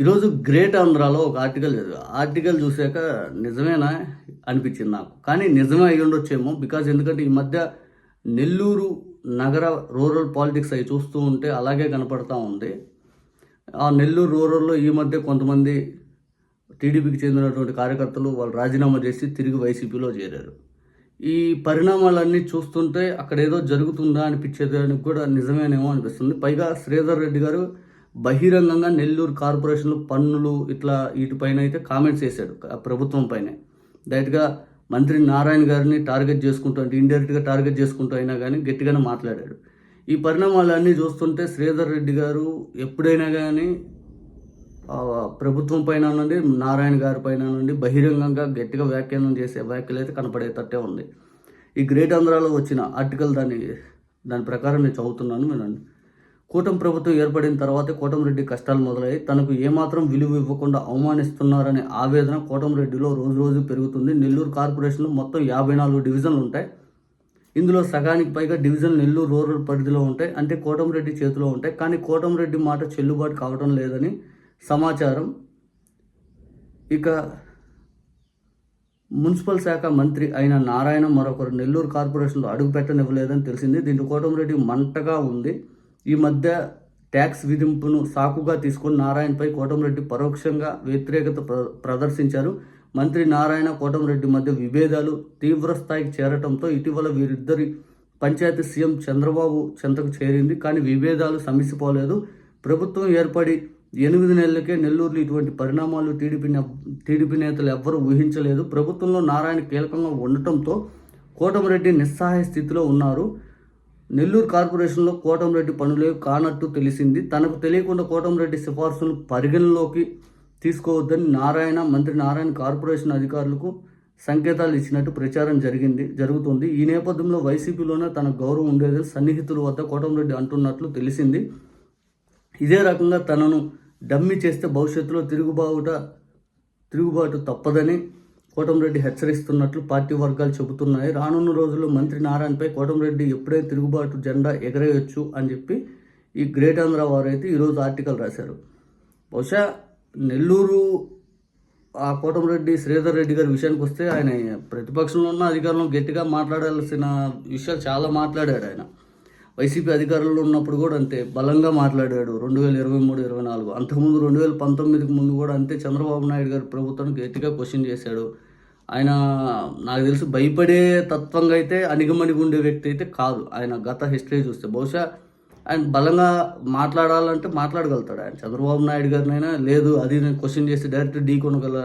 ఈరోజు గ్రేట్ ఆంధ్రాలో ఒక ఆర్టికల్ చదివా. ఆర్టికల్ చూశాక నిజమేనా అనిపించింది నాకు. కానీ నిజమే అయి ఉండొచ్చేమో బికాజ్ ఎందుకంటే ఈ మధ్య నెల్లూరు నగర రూరల్ పాలిటిక్స్ అవి చూస్తూ ఉంటే అలాగే కనపడతా ఉంది. ఆ నెల్లూరు రూరల్లో ఈ మధ్య కొంతమంది టీడీపీకి చెందినటువంటి కార్యకర్తలు వాళ్ళు రాజీనామా చేసి తిరిగి వైసీపీలో చేరారు. ఈ పరిణామాలన్నీ చూస్తుంటే అక్కడ ఏదో జరుగుతుందా అనిపించేదానికి కూడా నిజమేనేమో అనిపిస్తుంది. పైగా శ్రీధర్ రెడ్డి గారు బహిరంగంగా నెల్లూరు కార్పొరేషన్లు పన్నులు ఇట్లా వీటిపైన అయితే కామెంట్స్ చేశాడు ఆ ప్రభుత్వం పైనే. డైరెక్ట్గా మంత్రి నారాయణ గారిని టార్గెట్ చేసుకుంటూ అంటే ఇండైరెక్ట్గా టార్గెట్ చేసుకుంటూ అయినా కానీ గట్టిగానే మాట్లాడాడు. ఈ పరిణామాలన్నీ చూస్తుంటే శ్రీధర్ రెడ్డి గారు ఎప్పుడైనా కానీ ప్రభుత్వం పైన నుండి నారాయణ గారి పైన నుండి బహిరంగంగా గట్టిగా వ్యాఖ్యానం చేసే వ్యాఖ్యలు అయితే కనపడేటట్టే ఉంది. ఈ గ్రేట్ ఆంధ్రాలో వచ్చిన ఆర్టికల్ దాని దాని ప్రకారం నేను చదువుతున్నాను వినండి. కూటమి ప్రభుత్వం ఏర్పడిన తర్వాత కోటమిరెడ్డి కష్టాలు మొదలయ్యి తనకు ఏమాత్రం విలువ ఇవ్వకుండా అవమానిస్తున్నారనే ఆవేదన కోటమిరెడ్డిలో రోజు రోజు పెరుగుతుంది. నెల్లూరు కార్పొరేషన్లో మొత్తం యాభై నాలుగు డివిజన్లు ఉంటాయి. ఇందులో సగానికి పైగా డివిజన్ నెల్లూరు రూరల్ పరిధిలో ఉంటాయి. అంటే కోటమిరెడ్డి చేతిలో ఉంటాయి. కానీ కోటమిరెడ్డి మాట చెల్లుబాటు కావడం లేదని సమాచారం. ఇక మున్సిపల్ శాఖ మంత్రి అయిన నారాయణ మరొకరు నెల్లూరు కార్పొరేషన్లో అడుగు పెట్టనివ్వలేదని తెలిసింది. దీంట్లో కోటమిరెడ్డి మంటగా ఉంది. ఈ మధ్య ట్యాక్స్ విధింపును సాకుగా తీసుకుని నారాయణపై కోటమిరెడ్డి పరోక్షంగా వ్యతిరేకత ప్ర- ప్రదర్శించారు. మంత్రి నారాయణ కోటమిరెడ్డి మధ్య విభేదాలు తీవ్ర స్థాయికి చేరటంతో ఇటీవల వీరిద్దరి పంచాయతీ సీఎం చంద్రబాబు చెంతకు చేరింది. కానీ విభేదాలు సమసిపోలేదు. ప్రభుత్వం ఏర్పడి ఎనిమిది నెలలకే నెల్లూరులో ఇటువంటి పరిణామాలు టీడీపీ టీడీపీ నేతలు ఎవ్వరూ ఊహించలేదు. ప్రభుత్వంలో నారాయణ కీలకంగా ఉండటంతో కోటమిరెడ్డి నిస్సహాయ స్థితిలో ఉన్నారు. నెల్లూరు కార్పొరేషన్లో కోటంరెడ్డి పనులే కానట్టు తెలిసింది. తనకు తెలియకుండా కోటంరెడ్డి సిఫార్సులను పరిగణలోకి తీసుకోవద్దని నారాయణ మంత్రి నారాయణ కార్పొరేషన్ అధికారులకు సంకేతాలు ఇచ్చినట్టు ప్రచారం జరిగింది జరుగుతుంది. ఈ నేపథ్యంలో వైసీపీలోనే తన గౌరవం ఉండేదని సన్నిహితుల వద్ద కోటంరెడ్డి అంటున్నట్లు తెలిసింది. ఇదే రకంగా తనను డమ్మి చేస్తే భవిష్యత్తులో తిరుగుబావుట తిరుగుబాటు తప్పదని కోటంరెడ్డి హెచ్చరిస్తున్నట్లు పార్టీ వర్గాలు చెబుతున్నాయి. రానున్న రోజుల్లో మంత్రి నారాయణపై కోటంరెడ్డి ఎప్పుడైనా తిరుగుబాటు జెండా ఎగరేయొచ్చు అని చెప్పి ఈ గ్రేట్ ఆంధ్ర వారు అయితే ఈరోజు ఆర్టికల్ రాశారు. బహుశా నెల్లూరు ఆ కోటంరెడ్డి శ్రీధర్ రెడ్డి గారి విషయానికి వస్తే ఆయన ప్రతిపక్షంలో ఉన్న అధికారంలో గట్టిగా మాట్లాడాల్సిన విషయాలు చాలా మాట్లాడాడు ఆయన. వైసీపీ అధికారంలో ఉన్నప్పుడు కూడా అంతే బలంగా మాట్లాడాడు రెండు వేల ఇరవై మూడు ఇరవై నాలుగు. అంతకుముందు రెండు వేల పంతొమ్మిదికి ముందు కూడా అంతే చంద్రబాబు నాయుడు గారి ప్రభుత్వాన్ని గట్టిగా క్వశ్చన్ చేశాడు. ఆయన నాకు తెలిసి భయపడే తత్వంగా అయితే అణిగమణిగి ఉండే వ్యక్తి అయితే కాదు. ఆయన గత హిస్టరీ చూస్తే బహుశా ఆయన బలంగా మాట్లాడాలంటే మాట్లాడగలుగుతాడు. ఆయన చంద్రబాబు నాయుడు గారినైనా లేదు అది నేను క్వశ్చన్ చేసి డైరెక్ట్ ఢీ కొనగల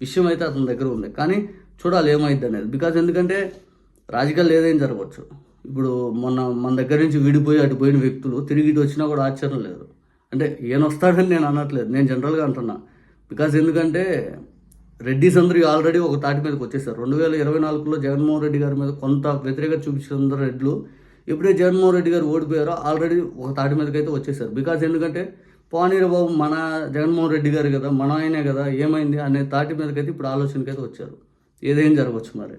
విషయం అయితే అతని దగ్గర ఉంది. కానీ చూడాలి ఏమైంది అనేది బికాజ్ ఎందుకంటే రాజకీయాలు ఏదైనా జరగవచ్చు. ఇప్పుడు మొన్న మన దగ్గర నుంచి విడిపోయి అటు పోయిన వ్యక్తులు తిరిగి ఇటు వచ్చినా కూడా ఆశ్చర్యం లేదు. అంటే ఈయన వస్తాడని నేను అనట్లేదు. నేను జనరల్గా అంటున్నా. బికాజ్ ఎందుకంటే రెడ్డిస్ అందరూ ఆల్రెడీ ఒక తాటి మీదకి వచ్చేసారు. రెండు వేల ఇరవై నాలుగులో జగన్మోహన్ రెడ్డి గారి మీద కొంత వ్యతిరేకత చూపించిన రెడ్లు ఎప్పుడే జగన్మోహన్ రెడ్డి గారు ఓడిపోయారో ఆల్రెడీ ఒక తాటి మీదకి అయితే వచ్చేసారు. బికాజ్ ఎందుకంటే పోనీర బాబు మన జగన్మోహన్ రెడ్డి గారు కదా మన ఆయనే కదా ఏమైంది అనే తాటి మీదకైతే ఇప్పుడు ఆలోచనకైతే వచ్చారు. ఏదేం జరగవచ్చు మరి?